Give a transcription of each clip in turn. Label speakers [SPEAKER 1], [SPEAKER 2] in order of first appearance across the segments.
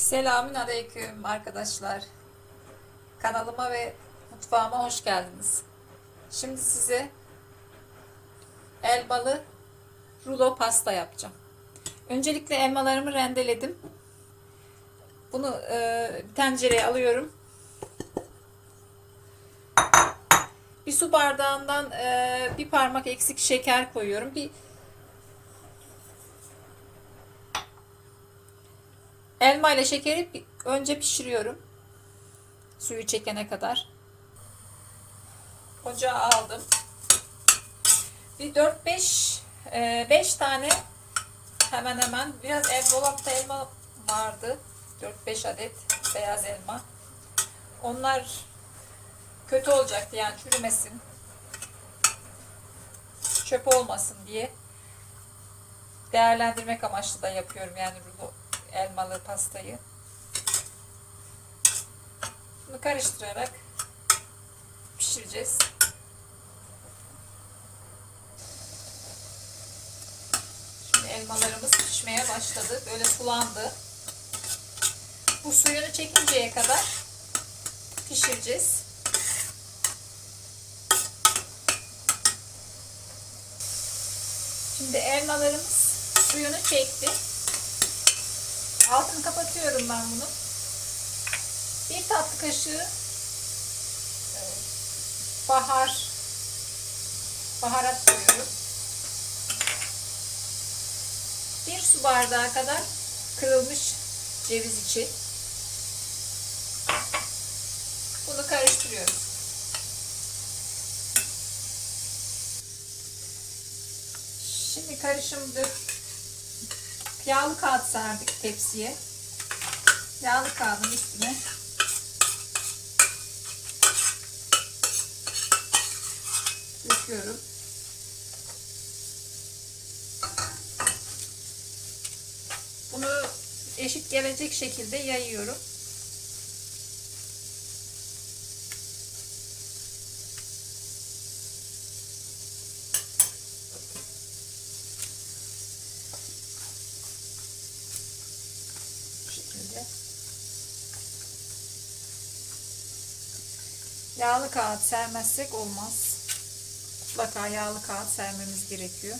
[SPEAKER 1] Selamün aleyküm arkadaşlar. Kanalıma ve mutfağıma hoş geldiniz. Şimdi size elmalı rulo pasta yapacağım. Öncelikle elmalarımı rendeledim. Bunu e, tencereye alıyorum. Bir su bardağından e, bir parmak eksik şeker koyuyorum. Bir Elma ile şekeri önce pişiriyorum. Suyu çekene kadar. Ocağa aldım. Bir 4-5 5 tane hemen hemen biraz ev dolapta elma vardı. 4-5 adet beyaz elma. Onlar kötü olacaktı yani çürümesin. Çöp olmasın diye değerlendirmek amaçlı da yapıyorum yani elmalı pastayı. Bunu karıştırarak pişireceğiz. Şimdi elmalarımız pişmeye başladı. Böyle sulandı. Bu suyunu çekinceye kadar pişireceğiz. Şimdi elmalarımız suyunu çekti. Altını kapatıyorum ben bunu. Bir tatlı kaşığı bahar baharat koyuyorum. Bir su bardağı kadar kırılmış ceviz içi. Bunu karıştırıyoruz. Şimdi karışımdır. Yağlı kağıt serdik tepsiye. Yağlı kağıdın üstüne döküyorum. Bunu eşit gelecek şekilde yayıyorum. Bu şekilde. Yağlı kağıt sermezsek olmaz. Mutlaka yağlı kağıt sermemiz gerekiyor.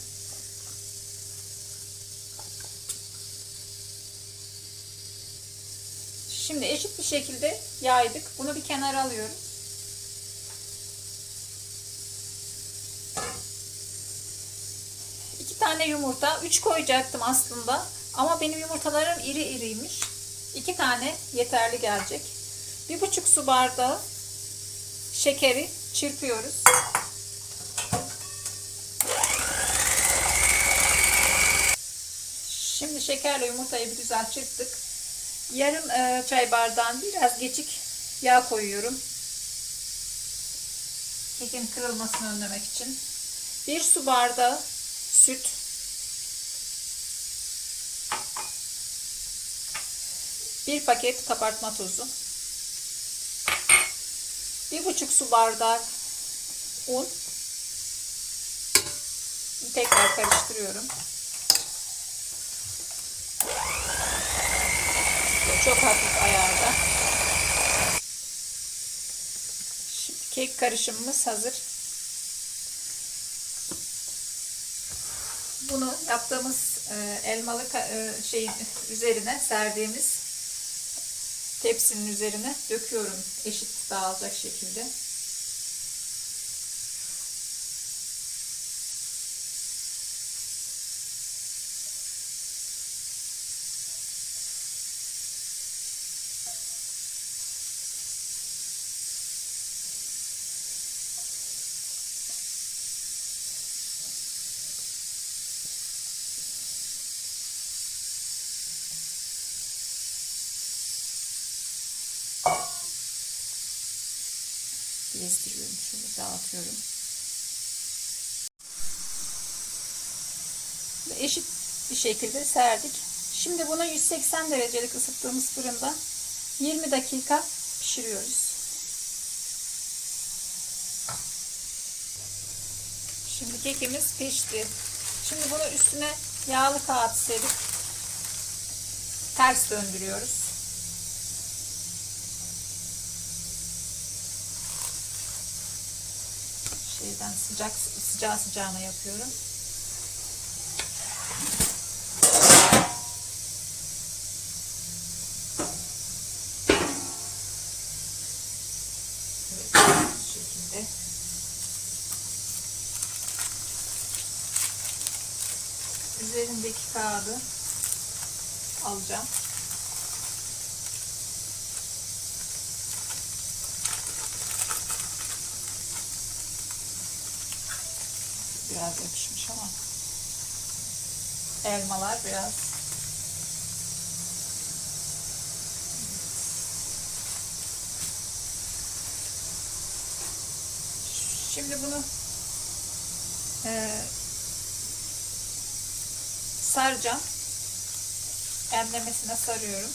[SPEAKER 1] Şimdi eşit bir şekilde yaydık. Bunu bir kenara alıyorum. İki tane yumurta. Üç koyacaktım aslında. Ama benim yumurtalarım iri iriymiş. İki tane yeterli gelecek. Bir buçuk su bardağı şekeri çırpıyoruz. Şimdi şekerle yumurtayı bir güzel çırptık. Yarım e, çay bardağın biraz geçik yağ koyuyorum. Kekin kırılmasını önlemek için. Bir su bardağı süt. Bir paket kabartma tozu. Bir buçuk su bardağı un. Tekrar karıştırıyorum. Çok hafif ayarda. Şimdi kek karışımımız hazır. Bunu yaptığımız e, elmalı e, şeyin üzerine serdiğimiz tepsinin üzerine döküyorum eşit dağılacak şekilde. Gezdiriyorum. Şöyle dağıtıyorum. Ve eşit bir şekilde serdik. Şimdi bunu 180 derecelik ısıttığımız fırında 20 dakika pişiriyoruz. Şimdi kekimiz pişti. Şimdi bunu üstüne yağlı kağıt serip ters döndürüyoruz. Şeyden sıcak sıcağı sıcağına yapıyorum. Üzerindeki kağıdı alacağım. Biraz yapışmış ama elmalar biraz Şimdi bunu eee saracağım. Enlemesine sarıyorum.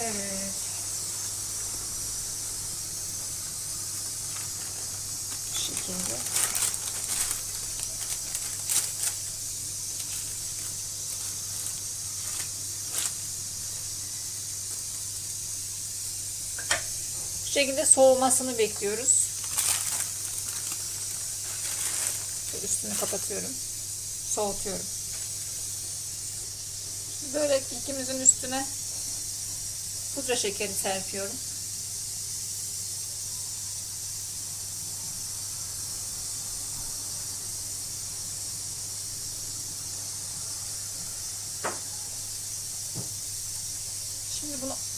[SPEAKER 1] Evet. Bu şekilde. Bu şekilde soğumasını bekliyoruz. Üstünü kapatıyorum. Soğutuyorum. Böyle ikimizin üstüne pudra şekeri serpiyorum.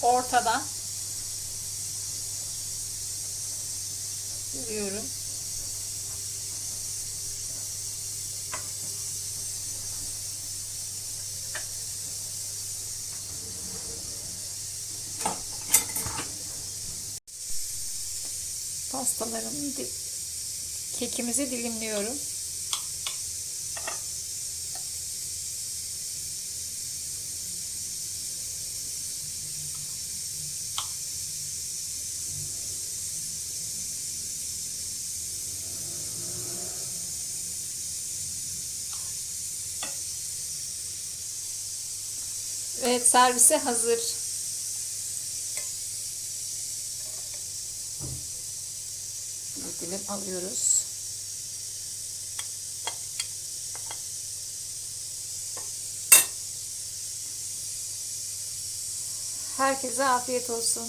[SPEAKER 1] Ortadan yürüyorum. Pastalarımı kekimizi dilimliyorum. Evet servise hazır. Dilim alıyoruz. Herkese afiyet olsun.